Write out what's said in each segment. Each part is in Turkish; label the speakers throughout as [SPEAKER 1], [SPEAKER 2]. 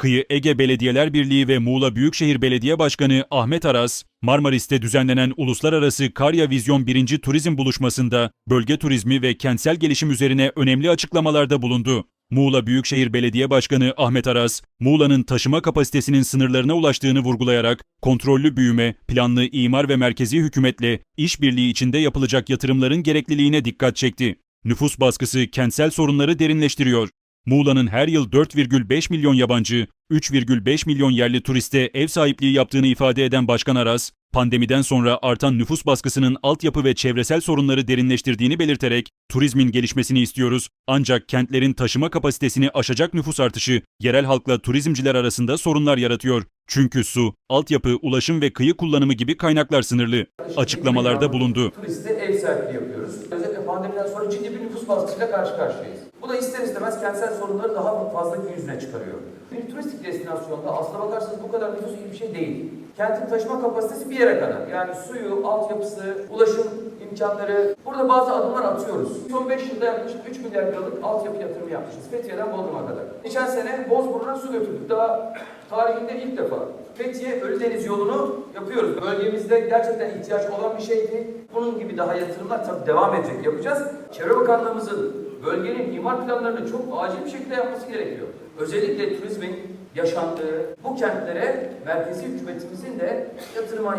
[SPEAKER 1] Kıyı Ege Belediyeler Birliği ve Muğla Büyükşehir Belediye Başkanı Ahmet Aras, Marmaris'te düzenlenen Uluslararası Karya Vizyon 1. Turizm Buluşması'nda bölge turizmi ve kentsel gelişim üzerine önemli açıklamalarda bulundu. Muğla Büyükşehir Belediye Başkanı Ahmet Aras, Muğla'nın taşıma kapasitesinin sınırlarına ulaştığını vurgulayarak kontrollü büyüme, planlı imar ve merkezi hükümetle işbirliği içinde yapılacak yatırımların gerekliliğine dikkat çekti. Nüfus baskısı kentsel sorunları derinleştiriyor. Muğla'nın her yıl 4,5 milyon yabancı, 3,5 milyon yerli turiste ev sahipliği yaptığını ifade eden Başkan Aras, pandemiden sonra artan nüfus baskısının altyapı ve çevresel sorunları derinleştirdiğini belirterek, turizmin gelişmesini istiyoruz ancak kentlerin taşıma kapasitesini aşacak nüfus artışı yerel halkla turizmciler arasında sorunlar yaratıyor. Çünkü su, altyapı, ulaşım ve kıyı kullanımı gibi kaynaklar sınırlı. Açıklamalarda bulundu.
[SPEAKER 2] Turiste ev sahipliği yapıyoruz. Özellikle pandemiden sonra ciddi bir nüfus baskısıyla karşı karşıyayız. Bu da ister istemez kentsel sorunları daha fazla gün yüzüne çıkarıyor. Bir turistik destinasyonda aslına bakarsanız bu kadar nüfus iyi bir şey değil. Kentin taşıma kapasitesi bir yere kadar. Yani suyu, altyapısı, ulaşım imkanları. Burada bazı adımlar atıyoruz. Son 5 yılda yaklaşık 3 milyar liralık altyapı yatırımı yapmışız. Fethiye'den Bodrum'a kadar. Geçen sene Bozburun'a su götürdük. Daha tarihinde ilk defa. Fethiye Ölüdeniz yolunu yapıyoruz. Bölgemizde gerçekten ihtiyaç olan bir şeydi. Bunun gibi daha yatırımlar tabii devam edecek. Yapacağız. Çevre Bakanlığımızın bölgenin imar planlarını çok acil bir şekilde yapması gerekiyor. Özellikle turizmin yaşandığı bu kentlere merkezi hükümetimizin de yatırıma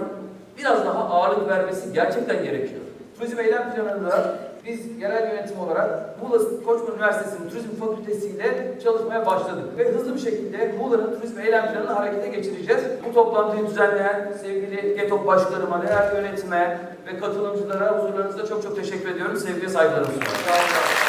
[SPEAKER 2] biraz daha ağırlık vermesi gerçekten gerekiyor. Turizm eylem planında biz yerel yönetim olarak Muğla Koçman Üniversitesi'nin Turizm Fakültesi ile çalışmaya başladık. Ve hızlı bir şekilde Muğla'nın turizm eylem planını harekete geçireceğiz. Bu toplantıyı düzenleyen sevgili GETOP başkanıma, yerel yönetime ve katılımcılara huzurlarınızda çok çok teşekkür ediyorum. Sevgiye saygılarımı sunuyorum.